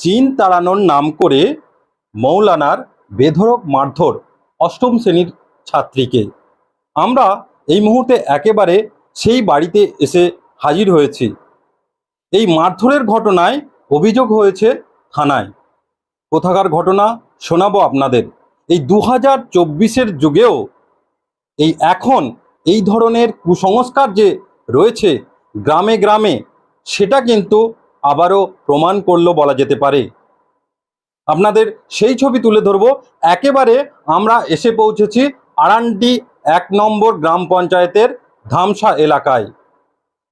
জিন তাড়ানোর নাম করে মৌলানার বেধরক মারধর অষ্টম শ্রেণির ছাত্রীকে। আমরা এই মুহূর্তে একেবারে সেই বাড়িতে এসে হাজির হয়েছি। এই মারধরের ঘটনায় অভিযোগ হয়েছে থানায়। কোথাকার ঘটনা শোনাবো আপনাদের। এই দু হাজার চব্বিশের যুগেও এই এখন এই ধরনের কুসংস্কার যে রয়েছে গ্রামে গ্রামে, সেটা কিন্তু আবারও প্রমাণ করল বলা যেতে পারে। আপনাদের সেই ছবি তুলে ধরবো। একেবারে আমরা এসে পৌঁছেছি আরান্ডি এক নম্বর গ্রাম পঞ্চায়েতের ধামসা এলাকায়।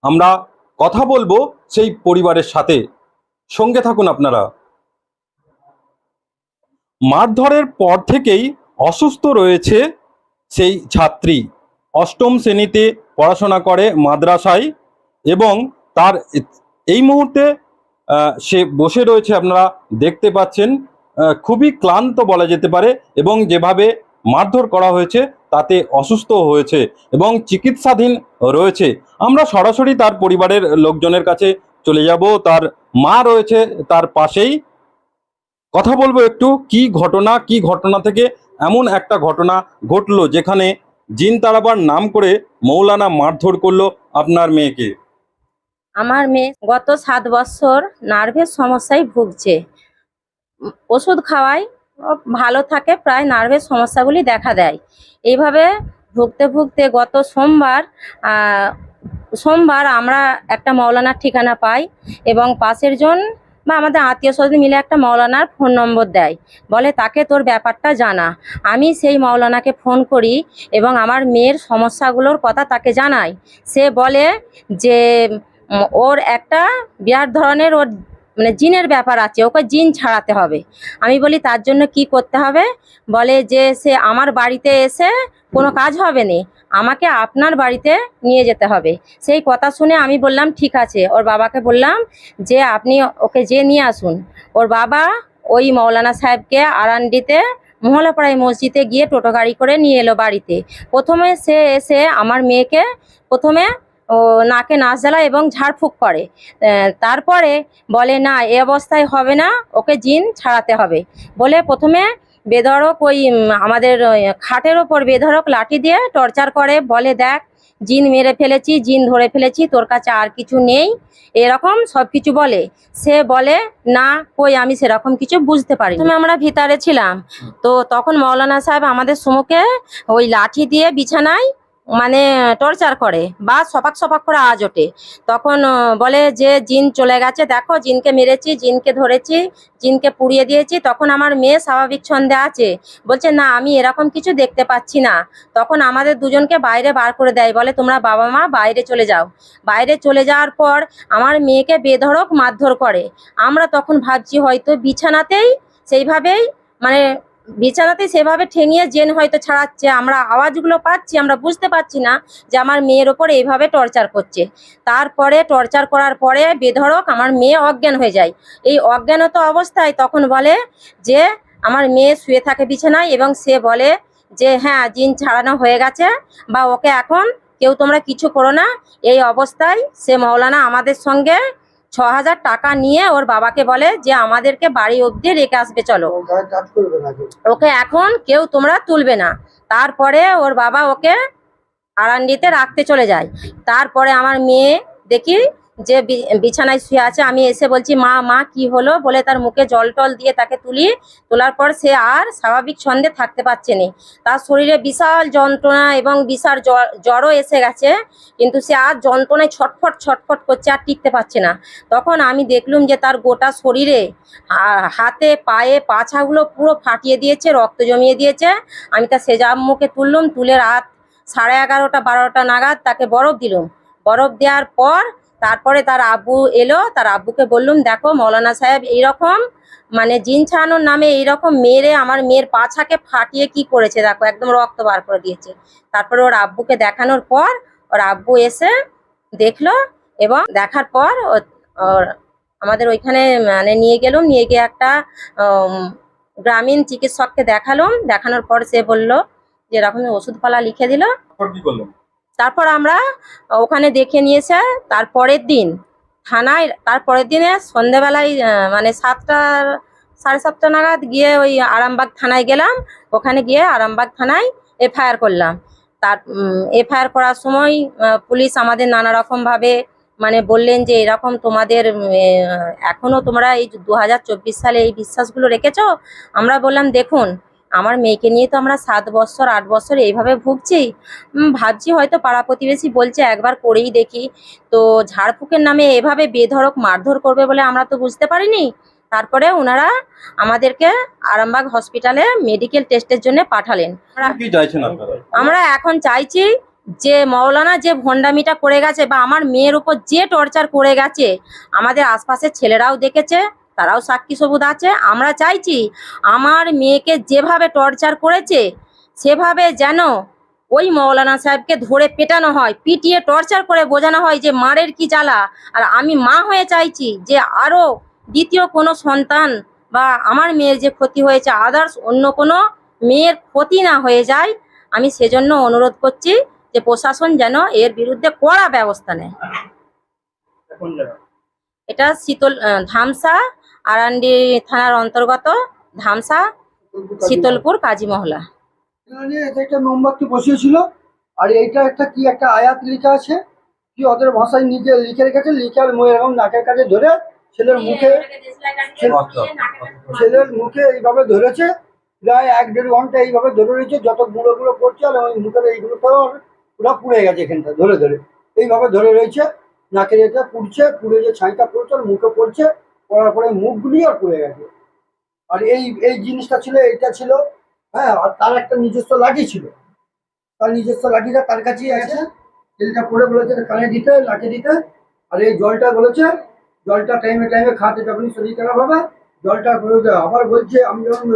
আমরা কথা বলব সেই পরিবারের সাথে। সঙ্গে থাকুন আপনারা। মারধরের পর থেকেই অসুস্থ রয়েছে সেই ছাত্রী। অষ্টম শ্রেণীতে পড়াশোনা করে মাদ্রাসায় এবং তার এই মুহূর্তে সে বসে রয়েছে আপনারা দেখতে পাচ্ছেন খুবই ক্লান্ত বলা যেতে পারে এবং যেভাবে মারধর করা হয়েছে তাতে অসুস্থ হয়েছে এবং চিকিৎসাধীন রয়েছে। আমরা সরাসরি তার পরিবারের লোকজনের কাছে চলে যাব, তার মা রয়েছে তার পাশেই। কথা বলব একটু, কি ঘটনা কি ঘটনা থেকে এমন একটা ঘটনা ঘটলো যেখানে জিন তারাবার নাম করে মৌলানা মারধর করল আপনার মেয়েকে? আমার মেয়ে গত সাত বছর নার্ভের সমস্যায় ভুগছে। ওষুধ খাওয়াই ভালো থাকে, প্রায় নার্ভের সমস্যাগুলি দেখা দেয়। এইভাবে ভুগতে ভুগতে গত সোমবার সোমবার আমরা একটা মৌলানার ঠিকানা পাই এবং পাশের জন বা আমাদের আত্মীয় স্বজন মিলে একটা মৌলানার ফোন নম্বর দেয়। বলে, তাকে তোর ব্যাপারটা জানা। আমি সেই মৌলানাকে ফোন করি এবং আমার মেয়ের সমস্যাগুলোর কথা তাকে জানাই। সে বলে যে ওর একটা বিরাট ধরনের ওর মানে জিনের ব্যাপার আছে, ওকে জিন ছাড়াতে হবে। আমি বলি, তার জন্য কি করতে হবে? বলে যে, সে আমার বাড়িতে এসে কোনো কাজ হবে না, আমাকে আপনার বাড়িতে নিয়ে যেতে হবে। সেই কথা শুনে আমি বললাম, ঠিক আছে। ওর বাবাকে বললাম যে, আপনি ওকে যে নিয়ে আসুন। ওর বাবা ওই মৌলানা সাহেবকে আরান্ডিতে, মহলাপাড়ায় মসজিদে গিয়ে টোটো গাড়ি করে নিয়ে এলো বাড়িতে। প্রথমে সে এসে আমার মেয়েকে, প্রথমে ও নাকে নাচ জ্বালায় এবং ঝাড়ফুঁক করে। তারপরে বলে, না, এ অবস্থায় হবে না, ওকে জিন ছাড়াতে হবে। বলে প্রথমে বেধড়ক ওই আমাদের খাটের ওপর বেধড়ক লাঠি দিয়ে টর্চার করে, বলে, দেখ, জিন মেরে ফেলেছি, জিন ধরে ফেলেছি, তোর কাছে আর কিছু নেই। এরকম সব কিছু বলে। সে বলে, না, কই, আমি সেরকম কিছু বুঝতে পারি আমরা ভিতরে ছিলাম। তো তখন মৌলানা সাহেব আমাদের সুমুখে ওই লাঠি দিয়ে বিছানায় মানে টর্চার করে বা সপাক সপাক করে আওয়াজ ওঠে। তখন বলে যে, জিন চলে গেছে, দেখো, জিনকে মেরেছি, জিনকে ধরেছি, জিনকে পুড়িয়ে দিয়েছি, তখন আমার মেয়ে স্বাভাবিক ছন্দে আছে। বলছে, না, আমি এরকম কিছু দেখতে পাচ্ছি না। তখন আমাদের দুজনকে বাইরে বার করে দেয়, বলে, তোমরা বাবা মা, বাইরে চলে যাও। বাইরে চলে যাওয়ার পর আমার মেয়েকে বেধড়ক মারধর করে। আমরা তখন ভাবছি, হয়তো বিছানাতেই সেইভাবেই মানে বিছানাতে সেভাবে ঠেঙিয়ে জেন হয়তো ছাড়াচ্ছে, আমরা আওয়াজগুলো পাচ্ছি, আমরা বুঝতে পারছি না যে আমার মেয়ের ওপর এইভাবে টর্চার করছে। তারপরে টর্চার করার পরে বেধড়ক আমার মেয়ে অজ্ঞান হয়ে যায়। এই অজ্ঞানত অবস্থায় তখন বলে যে, আমার মেয়ে শুয়ে থাকে বিছানায়, এবং সে বলে যে হ্যাঁ জিন ছাড়ানো হয়ে গেছে বা ওকে এখন কেউ তোমরা কিছু করো না। এই অবস্থায় সে মৌলানা আমাদের সঙ্গে ছ হাজার টাকা নিয়ে ওর বাবাকে বলে যে আমাদেরকে বাড়ি অবধি রেখে আসবে চলো। ওকে এখন কেউ তোমরা তুলবে না। তারপরে ওর বাবা ওকে আরান্ডিতে রাখতে চলে যায়। তারপরে আমার মেয়ে দেখি যে বিছানায় শুয়ে আছে, আমি এসে বলছি, মা মা, কি হলো? বলে তার মুখে জল টল দিয়ে তাকে তুলি। তোলার পর সে আর স্বাভাবিক ছন্দে থাকতে পারছে না। তার শরীরে বিশাল যন্ত্রণা এবং বিশাল জ্বর- জ্বরও এসে গেছে, কিন্তু সে আর যন্ত্রণায় ছটফট ছটফট করছে আর টিকতে পারছে না। তখন আমি দেখলুম যে তার গোটা শরীরে হাতে, পায়ে পাছাগুলো পুরো ফাটিয়ে দিয়েছে, রক্ত জমিয়ে দিয়েছে। আমি তার সেজাম মুখে তুললুম, তুলে রাত সাড়ে এগারোটা, বারোটা নাগাদ তাকে বরফ দিলুম। বরফ দেওয়ার পর তারপরে তার আব্বু এলো, তার আব্বুকে বললুম, দেখো মৌলানা সাহেব, এইরকম মানে জিন ছাড়ানোর নামে এইরকম মেরে আমার মেয়ের পাছাকে ফাটিয়ে কি করেছে? দেখো, একদম রক্ত বার করে দিয়েছে। তারপরে ওর আব্বুকে দেখানোর পর ওর আব্বু এসে দেখল এবং দেখার পর আমাদের ওইখানে মানে নিয়ে গেলুম, নিয়ে গিয়ে একটা গ্রামীণ চিকিৎসককে দেখালাম। দেখানোর পর সে বলল যে এরকম ওষুধপালা লিখে দিল। তারপর আমরা ওখানে দেখে নিয়েছে তারপরের দিন থানায়, তারপরের দিনে সন্ধেবেলায় মানে সাতটা, সাড়ে সাতটা নাগাদ গিয়ে ওই আরামবাগ থানায় গেলাম। ওখানে গিয়ে আরামবাগ থানায় এফআইআর করলাম। তার এফআইআর করার সময় পুলিশ আমাদের নানা রকম ভাবে মানে বললেন যে, এরকম তোমাদের এখনও তোমরা এই দু হাজার চব্বিশ সালে এই বিশ্বাসগুলো রেখেছ? আমরা বললাম, দেখুন আমার মেয়েকে নিয়ে তো আমরা সাত বছর আট বছর এইভাবে ভুগছি। ভাবছি হয়তো পাড়া প্রতিবেশী বলছে একবার করেই দেখি। তো ঝাড়ফুঁকের নামে এভাবে বেধড়ক মারধর করবে বলে আমরা তো বুঝতে পারিনি। তারপরে ওনারা আমাদেরকে আরামবাগ হসপিটালে মেডিকেল টেস্টের জন্য পাঠালেন। আমরা এখন চাইছি যে মৌলানা যে ভণ্ডামিটা করে গেছে বা আমার মেয়ের উপর যে টর্চার করে গেছে আমাদের আশপাশের ছেলেরাও দেখেছে তারাও সাক্ষী সবুদ আছে। আমরা চাইছি আমার মেয়েকে যেভাবে টর্চার করেছে সেভাবে যেন ওই মৌলানা সাহেবকে ধরে পেটানো হয় পিটিয়ে টর্চার করে বোঝানো হয় যে মারের কি জ্বালা। আর আমি মা হয়ে চাইছি যে আরও দ্বিতীয় কোনো সন্তান বা আমার মেয়ের যে ক্ষতি হয়েছে আদার্স অন্য কোনো মেয়ের ক্ষতি না হয়ে যায়। আমি সেজন্য অনুরোধ করছি যে প্রশাসন যেন এর বিরুদ্ধে কড়া ব্যবস্থা নেয়। এটা শীতল ধামসা আরান্ডি থানার অন্তর্গত ধামসা, শীতলপুর কাজী মহলা এটা একটা মোমবাতি বসিয়েছিল, আর এইটা একটা কি একটা আয়াত লেখা আছে, কি ওদের ভাষায় নিজে লিখে রেখেছে, লিখে আর এরকম নাকের কাছে ধরে ছেলের মুখে ছেলের মুখে এইভাবে ধরেছে, প্রায় এক দেড় ঘণ্টা এইভাবে ধরে রয়েছে, যত গুঁড়ো গুঁড়ো পড়ছে, আর ওই মুখের এইগুলো তো পুরো পুড়ে গেছে এখানটা, ধরে ধরে। এইভাবে ধরে রয়েছে নাকের এটা পুড়ছে, পুড়ে যে ছাইটা পড়ছে, আর মুখে পড়ছে পড়ার পরে মুখগুলি আর পুড়ে গেছে। আর এই এই জিনিসটা ছিল, এইটা ছিল হ্যাঁ আর তার একটা নিজস্ব লাঠি ছিল। তার নিজস্ব লাঠিটা তার কাছেই আছে। তেলটা পরে বলেছে, কানে দিতে, লাঠি দিতে। আর এই জলটা বলেছে, জলটা টাইমে টাইমে খাতে যখনই শরীর খারাপ হবে, জলটা করে দেওয়া। আবার বলছে, আমি যখন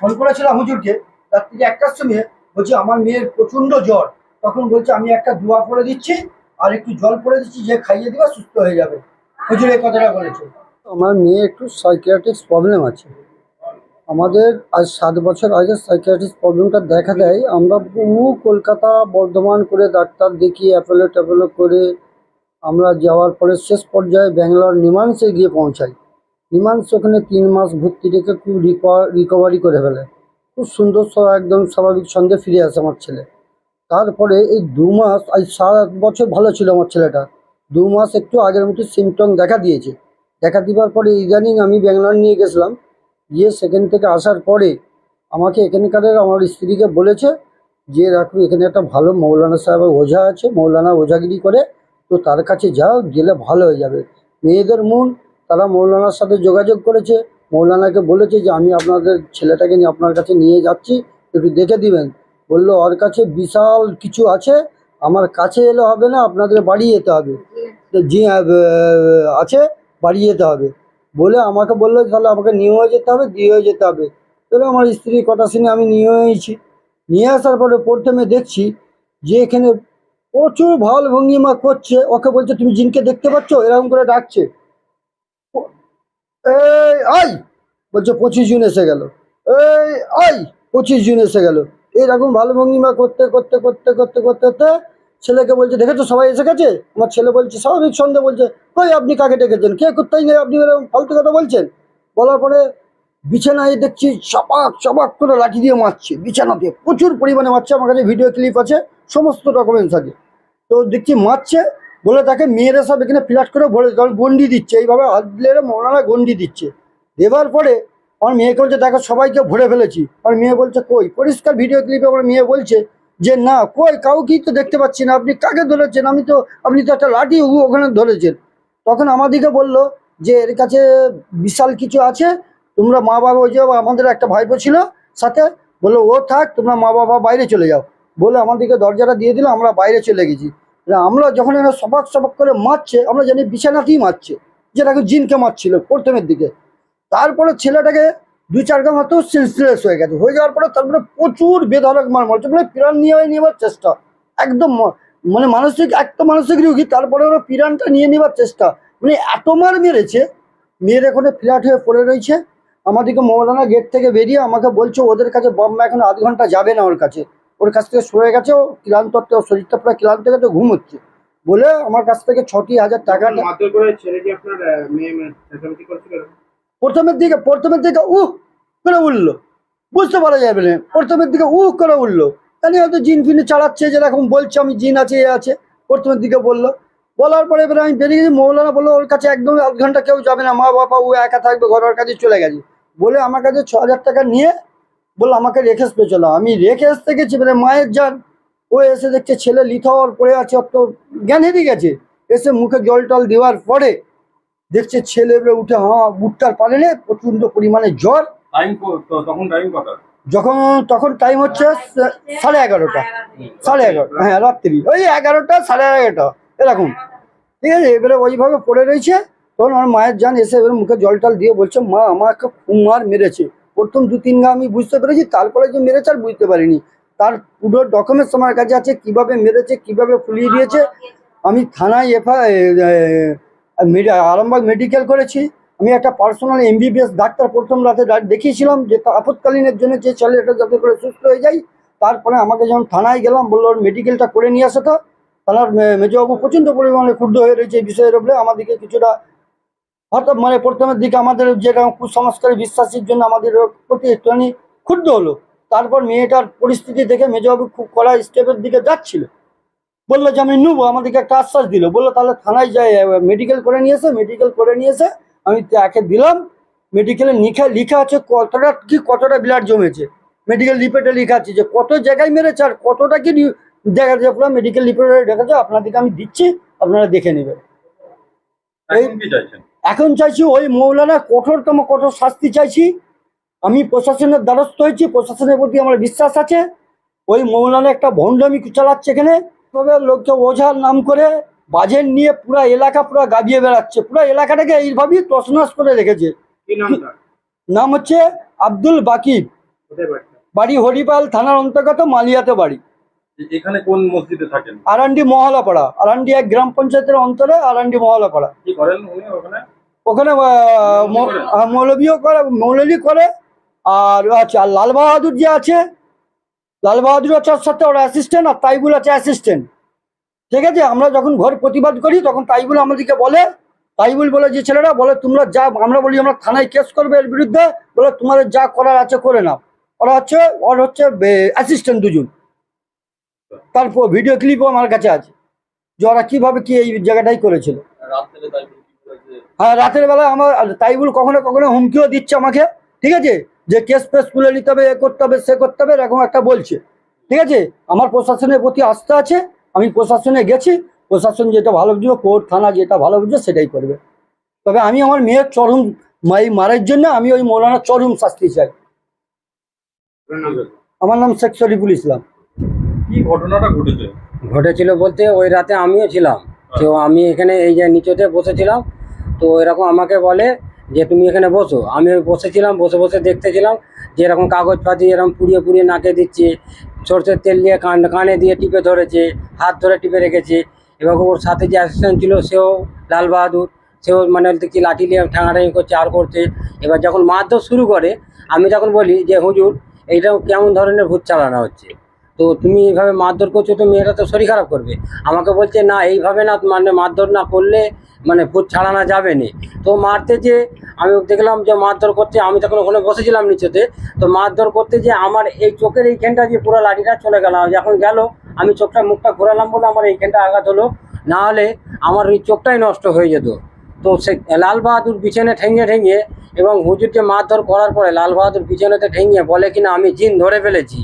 ফোন করেছিলাম হুজুরকে রাত্রি একটার সময়, বলছে, আমার মেয়ের প্রচণ্ড জ্বর। তখন বলছে, আমি একটা দোয়া করে দিচ্ছি, আর একটু জল পরে দিচ্ছি, যে খাইয়ে দিবা, সুস্থ হয়ে যাবে। হুজুর এই কথাটা বলেছে। আমার মেয়ে একটু সাইকিয়াট্রিক্স প্রবলেম আছে। আমাদের আজ সাত বছর আগে সাইকিয়াট্রিক্স প্রবলেমটা দেখা দেয়। আমরা বহু কলকাতা, বর্ধমান করে ডাক্তার দেখিয়ে অ্যাপোলো ট্যাপোলো করে আমরা যাওয়ার পরে শেষ পর্যায়ে ব্যাঙ্গালোর নিমান্সে গিয়ে পৌঁছাই। নিমান্স ওখানে তিন মাস ভর্তি রেখে খুব রিকভারি করে ফেলে। খুব সুন্দর একদম স্বাভাবিক সঙ্গে ফিরে আসে আমার ছেলে। তারপরে এই দু মাস, আজ সাত বছর ভালো ছিল আমার ছেলেটা। দু মাস একটু আগের মতো সিমটম দেখা দিয়েছে। দেখা দিবার পরে ইদানিং আমি ব্যাঙ্গালোর নিয়ে গেছিলাম। গিয়ে সেখান থেকে আসার পরে আমাকে এখানকার আমার স্ত্রীকে বলেছে যে রাখো এখানে একটা ভালো মৌলানা সাহেবের ওঝা আছে, মৌলানা ওঝাগিরি করে। তো তার কাছে যাও, গেলে ভালো হয়ে যাবে। মেয়েদের মন, তারা মৌলানার সাথে যোগাযোগ করেছে। মৌলানাকে বলেছে যে, আমি আপনাদের ছেলেটাকে নিয়ে আপনার কাছে নিয়ে যাচ্ছি, একটু দেখে দিবেন। বলল, ওর কাছে বিশাল কিছু আছে, আমার কাছে এলে হবে না, আপনাদের বাড়ি যেতে হবে। জি আছে বাড়ি যেতে হবে। বলে আমাকে বলল, তাহলে আমাকে নিয়ে হয়ে যেতে হবে দিয়ে হয়ে যেতে হবে। তাহলে আমার স্ত্রী কথা শুনে আমি নিয়ে হয়েছি। নিয়ে আসার পরে প্রথমে দেখছি যে এখানে প্রচুর ভালো ভঙ্গিমা করছে। ওকে বলছে, তুমি জিনকে দেখতে পাচ্ছ? এরকম করে ডাকছে। এই, আই! বলছে, পঁচিশ জুন এসে গেল। এই, আই! পঁচিশ জুন এসে গেল। এইরকম ভালো ভঙ্গিমা করতে করতে করতে করতে করতে করতে ছেলেকে বলছে, দেখেছ সবাই এসে গেছে? আমার ছেলে বলছে, স্বাভাবিক সন্দেহ বলছে। কই আপনি কাকে ডেকেছেন? কে কোথায় নেই আপনি এরকম ফালতু কথা বলছেন? বলার পরে বিছানায় দেখছি চপাক চপাক করে লাঠি দিয়ে মারছে বিছানাতে প্রচুর পরিমাণে মারছে, আমার কাছে ভিডিও ক্লিপ আছে, সমস্ত ডকুমেন্টস আছে। তো দেখছি মারছে, বলে তাকে মেয়েরা সব এখানে ফ্ল্যাট করে ভরে গন্ডি দিচ্ছে। এইভাবে হাত দিলে গন্ডি দিচ্ছে। দেওয়ার পরে আমার মেয়েকে বলছে, দেখো সবাইকে ভরে ফেলেছি। আমার মেয়ে বলছে, কই? পরিষ্কার ভিডিও ক্লিপে আমার মেয়ে বলছে যে না, কই, কাউকেই তো দেখতে পাচ্ছি না। আপনি কাকে ধরেছেন? আমি তো, আপনি তো একটা লাঠি ওখানে ধরেছেন। তখন আমাদিকে বলল যে, এর কাছে বিশাল কিছু আছে। তোমরা মা বাবা ওই আমাদের একটা ভাইপো ছিল সাথে, বলল, ও থাক, তোমরা মা বাবা বাইরে চলে যাও। বলে আমাদেরকে দরজাটা দিয়ে দিল, আমরা বাইরে চলে গেছি। আমরা যখন এরা সবাক সবাক করে মারছে, আমরা জানি বিছানাতেই মারছে। যেটাকে জিনকে মারছিল প্রথমের দিকে। তারপরে ছেলেটাকে দু চার গা হয়তো সেন্সলেস হয়ে গেছে। হয়ে যাওয়ার পরে তারপরে প্রচুর বেধরক মার মারছে মানে পিরান নিয়ে নেওয়ার চেষ্টা। একদম মানে মানসিক, একটা মানসিক রুগী, তারপরে ওরা পিরানটা নিয়ে নেওয়ার চেষ্টা। মানে এত মার মেরেছে, মেয়ের এখানে ফ্ল্যাট হয়ে পড়ে রয়েছে। আমাদেরকে মৌলানা গেট থেকে বেরিয়ে আমাকে বলছে, ওদের কাছে বম্বা এখন আধ ঘণ্টা যাবে না ওর কাছে। ওর কাছ থেকে সরে গেছে, ও ক্লান্ত শরীরটা প্রায় ক্লান্ত গেছে, ঘুম হচ্ছে। বলে আমার কাছ থেকে ছটি হাজার টাকা প্রথমের দিকে প্রথমের দিকে উহ করে উঠল। বুঝতে পারা যাবে না। প্রথমের দিকে উহ করে উঠল। তাহলে হয়তো জিন ফিনে চালাচ্ছে, যেরকম বলছে, আমি জিন আছে, এ আছে। প্রথমের দিকে বলল। বলার পরে এবারে আমি বেরিয়ে গেছি, মৌলানা বলল, ওর কাছে একদম আধ ঘণ্টা কেউ যাবে না। মা বাবা ও একা থাকবে, ঘর ওর কাছে চলে গেছে। বলে আমার কাছে ছ হাজার টাকা নিয়ে বলল, আমাকে রেখে আসতে চলো। আমি রেখে আসতে গেছি মানে মায়ের যান ও এসে দেখছে, ছেলে লিথাওয়ার পড়ে আছে, অত জ্ঞান হেরে গেছে। এসে মুখে জল টল দেওয়ার পরে দেখছে ছেলে এবারে উঠে হ্যাঁ বুটটার পারে নে প্রচণ্ড পরিমাণে জ্বর। তখন টাইম কটা? যখন তখন টাইম হচ্ছে সাড়ে এগারোটা। সাড়ে এগারোটা। হ্যাঁ রাত্রি। ওই এগারোটা সাড়ে এগারোটা এরকম। ঠিক আছে এবারে ওইভাবে পড়ে রয়েছে। তখন আমার মায়ের যান এসে এবারে মুখে জল টল দিয়ে বলছে মা আমাকে কুমার মেরেছে। প্রথম দু তিন গা আমি বুঝতে পেরেছি তারপরে যে মেরেছে আর বুঝতে পারিনি। তার পুরো ডকুমেন্টস আমার কাছে আছে কীভাবে মেরেছে কীভাবে ফুলিয়ে দিয়েছে। আমি থানায় এফআই আরামবাগ মেডিকেল করেছি। আমি একটা পার্সোনাল এমবিবিএস ডাক্তার প্রথম রাতে দেখিয়েছিলাম যে আপৎকালীনের জন্য যে ছেলেটা যাতে করে সুস্থ হয়ে যায়। তারপরে আমাকে যখন থানায় গেলাম, বলল মেডিকেলটা করে নিয়ে আসো তো। থানার মেজবাবু প্রচণ্ড পরিমাণে ক্ষুব্ধ হয়ে রয়েছে এই বিষয়ের উপরে আমাদেরকে কিছুটা হঠাৎ মানে প্রথমের দিকে আমাদের যেটা কুসংস্কারে, বিশ্বাসের জন্য আমাদের প্রতি একটুখানি ক্ষুব্ধ হলো। তারপর মেয়েটার পরিস্থিতি দেখে মেজবাবু খুব কড়া স্টেপের দিকে যাচ্ছিল। বলল যে আমি নেব। আমাদেরকে একটা আশ্বাস দিল। বলল তাহলে থানায় যাই মেডিকেল করে নিয়েছে মেডিকেল করে নিয়েছে আমি তাকে দিলাম। মেডিকেলে লিখা লিখা আছে কতটা কি কতটা ব্লাড জমেছে। মেডিকেল রিপোর্টে লেখা আছে যে কত জায়গায় মেরেছে আর কতটা কি দেখা যাচ্ছে পুরো মেডিকেল রিপোর্টে দেখা যায় আপনাদেরকে আমি দিচ্ছি আপনারা দেখে নেবেন। এখন এখন চাইছি ওই মৌলানা কঠোরতম কঠোর শাস্তি চাইছি। আমি প্রশাসনের দ্বারস্থ হয়েছি প্রশাসনের প্রতি আমার বিশ্বাস আছে। ওই মৌলানা একটা ভণ্ডামি চালাচ্ছে এখানে। তবে লোককে ওঝার নাম করে বাজেট নিয়ে পুরো এলাকা পুরো গাবিয়ে বেড়াচ্ছে। পুরো এলাকাটাকে এইভাবেই তছনছ করে রেখেছে। নাম হচ্ছে আব্দুল বাকিব বাড়ি? হরিপাল থানার অন্তর্গত মালিয়াতে বাড়ি। এখানে কোন মসজিদে থাকেন? আরান্ডি মহলাপাড়া। আরান্ডি এক গ্রাম পঞ্চায়েতের অন্তরে আরান্ডি মহলাপাড়া। কি করেন উনি ওখানে? ওখানে মৌলবীও করে মৌলবী করে। আর আচ্ছা লাল বাহাদুর যে আছে লাল বাহাদুর আছে ওর সাথে ওরা অ্যাসিস্ট্যান্ট আর তাইবুল আছে অ্যাসিস্ট্যান্ট ঠিক আছে? আমরা যখন ঘর প্রতিবাদ করি তখন তাইবুল আমাদেরকে বলে তাইবুল বলে যে ছেলেরা বলে তোমরা যা আমরা বলি আমরা থানায় কেস করবে এর বিরুদ্ধে বলে তোমাদের যা করার আছে করে নাও। ওরা হচ্ছে ওর হচ্ছে অ্যাসিস্ট্যান্ট দুজন। তারপর ভিডিও ক্লিপও আমার কাছে আছে। যে ওরা কীভাবে কি এই জায়গাটাই করেছিল। হ্যাঁ রাতের বেলা আমার তাইবুল কখনো কখনো হুমকিও দিচ্ছে আমাকে। ঠিক আছে? যে কেস ফেস তুলে নিতে হবে এ করতে হবে সে করতে হবে এরকম একটা বলছে। ঠিক আছে? আমার প্রশাসনের প্রতি আস্থা আছে আমি প্রশাসনে গেছি প্রশাসন যেটা ভালো বুঝবে কোর্ট থানা যেটা ভালো বুঝবে সেটাই করবে। তবে আমি আমার মেয়ের চরম মাই মারার জন্য আমি ওই মৌলানার চরম শাস্তি চাই? আমার নাম শেখ শরীফুল ইসলাম। কি ঘটনাটা ঘটেছে? ঘটেছিল বলতে ওই রাতে আমিও ছিলাম। তো আমি এখানে এই যে নিচেতে বসেছিলাম তো এরকম আমাকে বলে যে তুমি এখানে বসো। আমি বসেছিলাম, বসে বসে দেখতেছিলাম যে এরকম কাগজ কাগজপাতি এরকম পুড়িয়ে পুড়িয়ে নাকে দিচ্ছে, সরষের তেল দিয়ে কান, কানে দিয়ে টিপে ধরেছে, হাত ধরে টিপে রেখেছে। এবং ওর সাথে যে অ্যাসিস্ট্যান্ট ছিল, সেও লাল বাহাদুর, সেও মানে দেখছি লাঠি নিয়ে ঠাঙাঠাঙি করছে, আর করছে। এবার যখন মারধর শুরু করে, আমি তখন বলি যে, হুজুর, এইটা কেমন ধরনের ভূত চালানো হচ্ছে? তো তুমি এইভাবে মারধর করছ, তো মেয়েটা তো শরীর খারাপ করবে। আমাকে বলছে, না, এইভাবে না মানে মারধর না করলে মানে ভূত ছাড়ানো যাবে না। তো মারতে যে আমি দেখলাম যে মারধর করতে আমি তখন ওখানে বসেছিলাম নিচেতে। তো মারধর করতে যে আমার এই চোখের এইখানটা যে পুরো লাঠিটা চলে গেল যখন গেল, আমি চোখটা মুখটা ঘোরালাম বলে আমার এইখানটা আঘাত হলো। না হলে আমার ওই চোখটাই নষ্ট হয়ে যেত। তো সে লাল বাহাদুর পিছনে ঠেঙিয়ে ঠেঙিয়ে এবং হুজুরকে মারধর করার পরে লাল বাহাদুর পিছনেতে ঠেঙিয়ে বলে কিনা, আমি জিন ধরে ফেলেছি।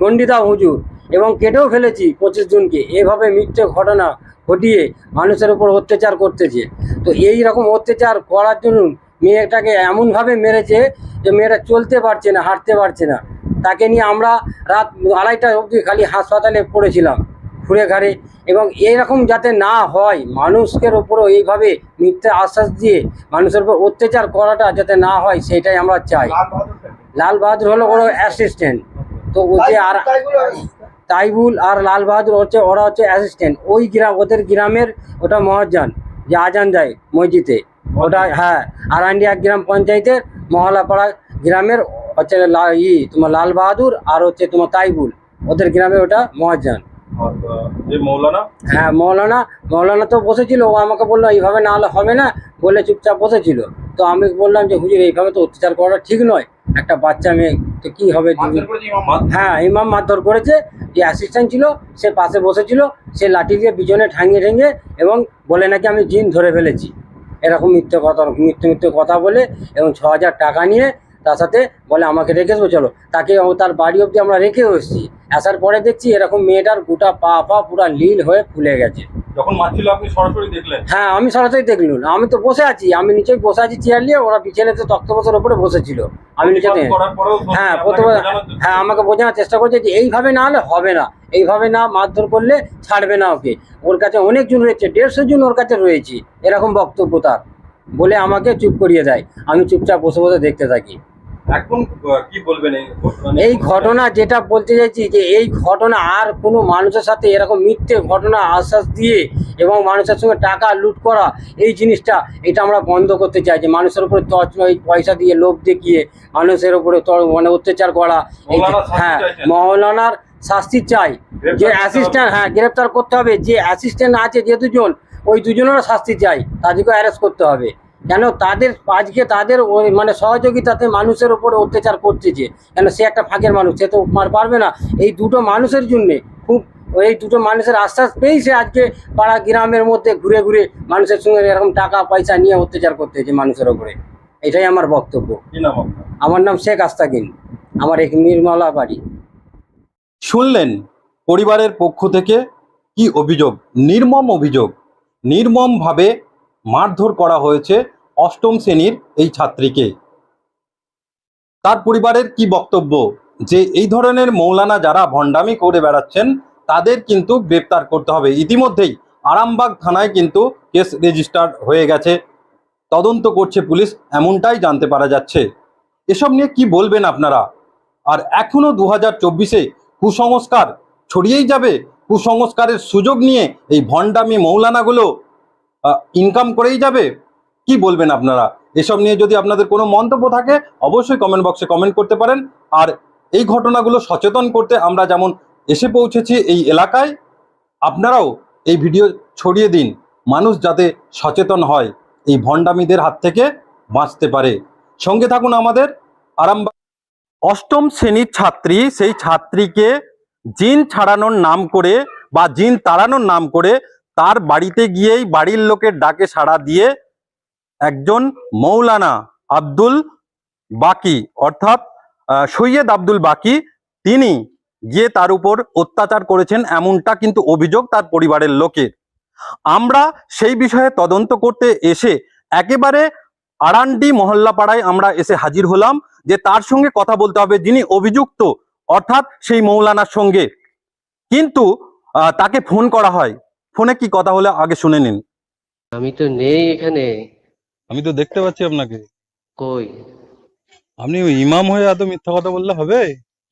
গন্ডিদা হুজুর এবং কেটেও ফেলেছি পঁচিশ জনকে। এভাবে মিথ্যে ঘটনা ঘটিয়ে মানুষের উপর অত্যাচার করতেছে। তো এই রকম অত্যাচার করার জন্য মেয়েটাকে এমনভাবে মেরেছে যে মেয়েটা চলতে পারছে না হাঁটতে পারছে না। তাকে নিয়ে আমরা রাত আড়াইটা অবধি খালি হাসপাতালে পড়েছিলাম ঘুরে ঘাড়ে। এবং এরকম যাতে না হয় মানুষের ওপরও এইভাবে মিথ্যে আশ্বাস দিয়ে মানুষের উপর অত্যাচার করাটা যাতে না হয় সেটাই আমরা চাই। লাল বাহাদুর হলো কোনো অ্যাসিস্ট্যান্ট তো ও যে আর তাইবুল- আর লাল বাহাদুর হচ্ছে ওরা হচ্ছে অ্যাসিস্ট্যান্ট ওই গ্রাম ওদের গ্রামের ওটা মহাজান যে আজান দেয় মসজিদে। ওটা হ্যাঁ আরান্ডি এক গ্রাম পঞ্চায়েতের মহলাপাড়া গ্রামের হচ্ছে লা- ই তোমার লাল বাহাদুর আর হচ্ছে তোমার তাইবুল। ওদের গ্রামে ওটা মহাজান। আর যে মৌলানা? হ্যাঁ মৌলানা মৌলানা তো বসেছিল ও আমাকে বলল এইভাবে না হলে হবে না বলে চুপচাপ বসেছিল। তো আমি বললাম যে হুজুর এইভাবে তো অত্যাচার করাটা ঠিক নয়। একটা বাচ্চা মেয়ে তো কি হবে হ্যাঁ ইমাম মারধর করেছে। যে অ্যাসিস্ট্যান্ট ছিল সে পাশে বসেছিল। সে লাঠি দিয়ে পিছনে ঠাঙিয়ে ঠেঙে এবং বলে নাকি আমি জিন ধরে ফেলেছি। এরকম মিথ্যে কথা মিথ্যে মিথ্যে কথা বলে এবং ছ হাজার টাকা নিয়ে তার সাথে বলে আমাকে রেখে আসব চলো। তাকে তার বাড়ি অবধি আমরা রেখে এসেছি। আসার পরে দেখছি এরকম মেয়েটার গোটা পা পা পুরা লীল হয়ে ফুলে গেছে। যখন মারছিল আপনি সরাসরি দেখলেন? হ্যাঁ আমি সরাসরি দেখলুম আমি তো বসে আছি আমি নিচেই বসে আছি চেয়ার নিয়ে ওরা পিছনে তো তক্ত বসার উপরে বসেছিল। আমি নিচে হ্যাঁ প্রথমে হ্যাঁ আমাকে বোঝানোর চেষ্টা করছে যে এইভাবে না হলে হবে না। এইভাবে না মারধর করলে ছাড়বে না ওকে। ওর কাছে অনেকজন রয়েছে দেড়শো জন ওর কাছে রয়েছে। এরকম বক্তব্য তার। বলে আমাকে চুপ করিয়ে দেয়। আমি চুপচাপ বসে বসে দেখতে থাকি। এখন কি বলবেন এই ঘটনা যেটা বলতে চাইছি যে এই ঘটনা আর কোনো মানুষের সাথে এরকম মিথ্যে ঘটনা আশ্বাস দিয়ে এবং মানুষের সঙ্গে টাকা লুট করা এই জিনিসটা এটা আমরা বন্ধ করতে চাই যে মানুষের উপরে পয়সা দিয়ে লোভ দেখিয়ে মানুষের উপরে মানে অত্যাচার করা হ্যাঁ। মৌলানার শাস্তি চাই। যে অ্যাসিস্ট্যান্ট হ্যাঁ গ্রেপ্তার করতে হবে যে অ্যাসিস্ট্যান্ট আছে যে দুজন ওই দুজনেরও শাস্তি চাই। তাদেরকে অ্যারেস্ট করতে হবে। কেন তাদের আজকে তাদের ওই মানে সহযোগিতাতে মানুষের উপরে অত্যাচার করতেছে কেন সে একটা ফাঁকের মানুষ সে তো মার পারবে না। এই দুটো মানুষের জন্যে খুব এই দুটো মানুষের আশ্বাস পেয়েই সে আজকে পাড়া গ্রামের মধ্যে ঘুরে ঘুরে মানুষের সঙ্গে এরকম টাকা পয়সা নিয়ে অত্যাচার করতে করতেছে মানুষের ওপরে এটাই আমার বক্তব্য। কি নাম আপনার? আমার নাম শেখ আস্তাকিন আমার এক নির্মলা বাড়ি। শুনলেন পরিবারের পক্ষ থেকে কি অভিযোগ? নির্মম অভিযোগ। নির্মমভাবে মারধর করা হয়েছে অষ্টম শ্রেণির এই ছাত্রীকে। তার পরিবারের কি বক্তব্য? যে এই ধরনের মৌলানা যারা ভণ্ডামি করে বেড়াচ্ছেন, তাদের কিন্তু গ্রেপ্তার করতে হবে। ইতিমধ্যেই আরামবাগ থানায় কিন্তু কেস রেজিস্টার হয়ে গেছে। তদন্ত করছে পুলিশ, এমনটাই জানতে পারা যাচ্ছে। এসব নিয়ে কি বলবেন আপনারা? আর এখনও দু হাজার চব্বিশে কুসংস্কার ছড়িয়েই যাবে? কুসংস্কারের সুযোগ নিয়ে এই ভণ্ডামি মৌলানাগুলো ইনকাম করেই যাবে? কি বলবেন আপনারা? এসব নিয়ে যদি আপনাদের কোনো মন্তব্য থাকে, অবশ্যই কমেন্ট বক্সে কমেন্ট করতে পারেন। আর এই ঘটনাগুলো সচেতন করতে আমরা যেমন এসে পৌঁছেছি এই এলাকায়, আপনারাও এই ভিডিও ছড়িয়ে দিন। মানুষ যাতে সচেতন হয়, এই ভণ্ডামিদের হাত থেকে বাঁচতে পারে। সঙ্গে থাকুন আমাদের আরামবাগ অষ্টম শ্রেণির ছাত্রী, সেই ছাত্রীকে জিন ছাড়ানোর নাম করে বা জিন তাড়ানোর নাম করে তার বাড়িতে গিয়েই বাড়ির লোকের ডাকে সাড়া দিয়ে একজন মৌলানা আব্দুল বাকি, অর্থাৎ সৈয়দ আব্দুল বাকি, তিনি গিয়ে তার উপর অত্যাচার করেছেন এমনটা কিন্তু অভিযোগ তার পরিবারের লোকের। আমরা সেই বিষয়ে তদন্ত করতে এসে একেবারে আরান্ডি মহল্লা পাড়ায় আমরা এসে হাজির হলাম যে তার সঙ্গে কথা বলতে হবে যিনি অভিযুক্ত, অর্থাৎ সেই মৌলানার সঙ্গে। কিন্তু তাকে ফোন করা হয়। ফোনে কি কথা হলে আগে শুনে নিন। আমি তো নেই এখানে। আমি তো দেখতে পাচ্ছি আপনাকে। কই? আপনি ইমাম হয়ে এত মিথ্যা কথা বললে হবে?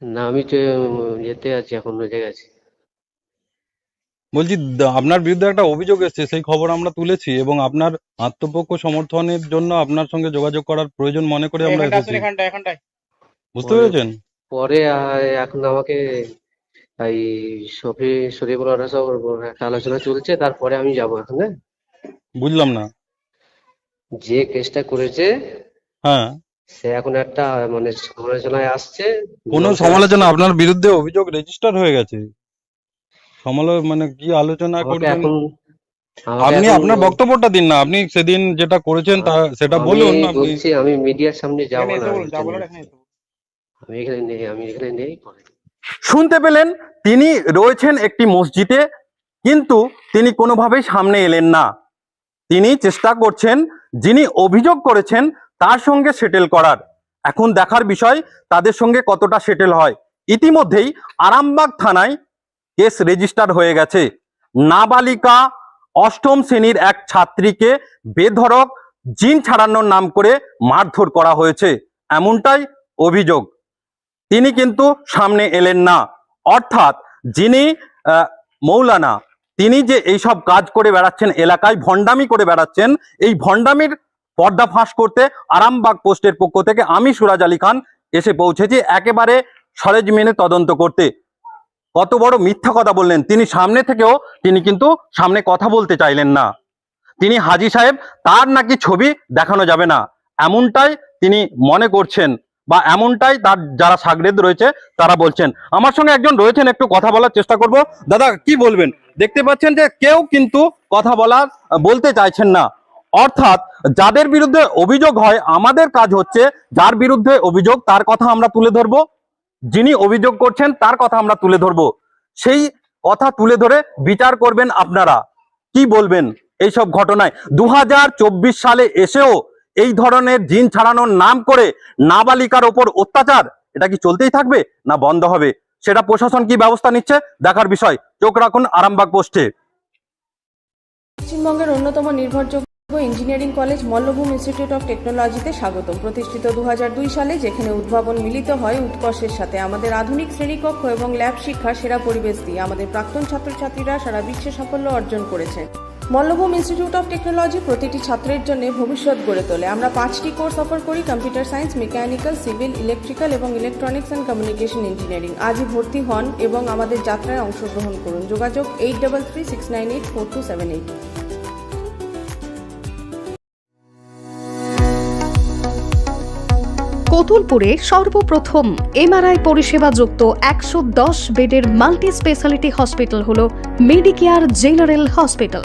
না আমি তো যেতে আছি এখন ওই গেছি বলছি দা- আপনার বিরুদ্ধে একটা অভিযোগ এসেছে সেই খবর আমরা তুলেছি এবং আপনার আত্মপক্ষ সমর্থনের জন্য আপনার সঙ্গে যোগাযোগ করার প্রয়োজন মনে করে আমরা এখানটা আসুন এসেছি। এখানটা এখানটায়। বুঝতে পেরেছেন? পরে আহ, এখন আমাকে এই শফি শরীফুল ওরা সব একটা আলোচনা চলছে তারপরে আমি যাব এখন হ্যাঁ? বুঝলাম না। যে কেসটা করেছে হ্যাঁ। সে এখন একটা মানে সমালোচনায় আসছে। কোনো সমালোচনা আপনার বিরুদ্ধে অভিযোগ রেজিস্টার হয়ে গেছে। সমালো মানে কি আলোচনা করবেন? এখন আপনি আপনার বক্তব্যটা দিন না। আপনি সেদিন যেটা করেছেন তা সেটা আমি বলুন আপনি। বলছি আমি মিডিয়ার সামনে যাব না আমি এখানে নেই আমি এখানে নেই শুনতে পেলেন তিনি রয়েছেন একটি মসজিদে কিন্তু তিনি কোনোভাবেই সামনে এলেন না। তিনি চেষ্টা করছেন, যিনি অভিযোগ করেছেন, তার সঙ্গে সেটেল করার। এখন দেখার বিষয়, তাদের সঙ্গে কতটা সেটেল হয়। ইতিমধ্যেই আরামবাগ থানায় কেস রেজিস্টার হয়ে গেছে। নাবালিকা অষ্টম শ্রেণির এক ছাত্রীকে বেধড়ক জিন ছাড়ানোর নাম করে মারধর করা হয়েছে। এমনটাই অভিযোগ। তিনি কিন্তু সামনে এলেন না। অর্থাৎ যিনি মৌলানা তিনি যে এইসব কাজ করে বেড়াচ্ছেন এলাকায়, ভণ্ডামি করে বেড়াচ্ছেন, এই ভণ্ডামির পর্দা ফাঁস করতে আরামবাগ পোস্টের পক্ষ থেকে আমি সুরাজ আলী খান এসে পৌঁছেছি একেবারে সরেজ মেনে তদন্ত করতে। কত বড় মিথ্যা কথা বললেন। তিনি সামনে থেকেও তিনি কিন্তু সামনে কথা বলতে চাইলেন না। তিনি হাজি সাহেব, তার নাকি ছবি দেখানো যাবে না। এমনটাই তিনি মনে করছেন। বা এমনটাই তার যারা সাগরেদ রয়েছে, তারা বলছেন। আমার সঙ্গে একজন রয়েছেন, একটু কথা বলার চেষ্টা করব। দাদা, কি বলবেন? দেখতে পাচ্ছেন যে কেউ কিন্তু কথা বলার, বলতে চাইছেন না। অর্থাৎ যাদের বিরুদ্ধে অভিযোগ হয়, আমাদের কাজ হচ্ছে যার বিরুদ্ধে অভিযোগ, তার কথা আমরা তুলে ধরবো। যিনি অভিযোগ করছেন, তার কথা আমরা তুলে ধরবো। সেই কথা তুলে ধরে বিচার করবেন আপনারা। কি বলবেন এইসব ঘটনায়? দু হাজার চব্বিশ সালে এসেও এই ধরনের জিন ছাড়ানোর নাম করে নাবালিকার ওপর অত্যাচার, এটা কি চলতেই থাকবে না বন্ধ হবে? সেটা প্রশাসন কি ব্যবস্থা নিচ্ছে? দেখার বিষয়। চোখ রাখুন আরামবাগ পোস্টে। পশ্চিমবঙ্গের অন্যতম নির্ভরযোগ্য engineering college Mallabhum institute of টেকনোলজিতে স্বাগতম। প্রতিষ্ঠিত দুহাজার দুই সালে যেখানে উদ্ভাবন মিলিত হয় উৎকর্ষের সাথে। আমাদের আধুনিক শ্রেণীকক্ষ এবং ল্যাব শিক্ষা, সেরা পরিবেশ দিয়ে আমাদের প্রাক্তন ছাত্রছাত্রীরা সারা বিশ্বে সাফল্য অর্জন করেছে। মল্লভূম ইনস্টিটিউট অফ টেকনোলজি প্রতিটি ছাত্রের জন্য ভবিষ্যৎ গড়ে তোলে। আমরা পাঁচটি কোর্স অফার করি computer science mechanical civil electrical এবং ইলেকট্রনিক্স অ্যান্ড কমিউনিকেশন ইঞ্জিনিয়ারিং আজই ভর্তি হন এবং আমাদের যাত্রায় অংশগ্রহণ করুন। যোগাযোগ eight double three six nine eight four two seven eight কতুলপুরে সর্বপ্রথম এমআরআই পরিষেবা যুক্ত একশো দশ বেডের মাল্টি স্পেশালিটি হসপিটাল হল মেডিকেয়ার জেনারেল হসপিটাল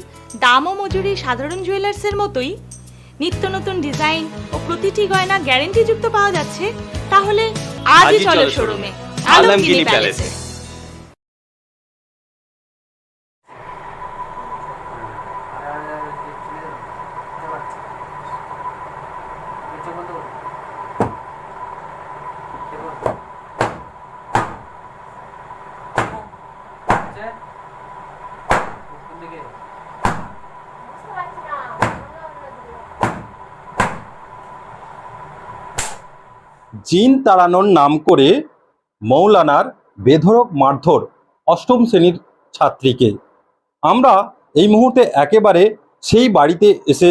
দাম ও মজুরি সাধারণ জুয়েলার্সের মতোই। নিত্য নতুন ডিজাইন ও প্রতিটি গয়না গ্যারেন্টি যুক্ত পাওয়া যাচ্ছে। তাহলে আজই চলো শোরুমে। আলমগিরি প্যালেসে। প্যালেসে বুঝতে পারছি না জিন তাড়ানোর নাম করে মৌলানার বেধরক মারধর অষ্টম শ্রেণির ছাত্রীকে। আমরা এই মুহূর্তে একেবারে সেই বাড়িতে এসে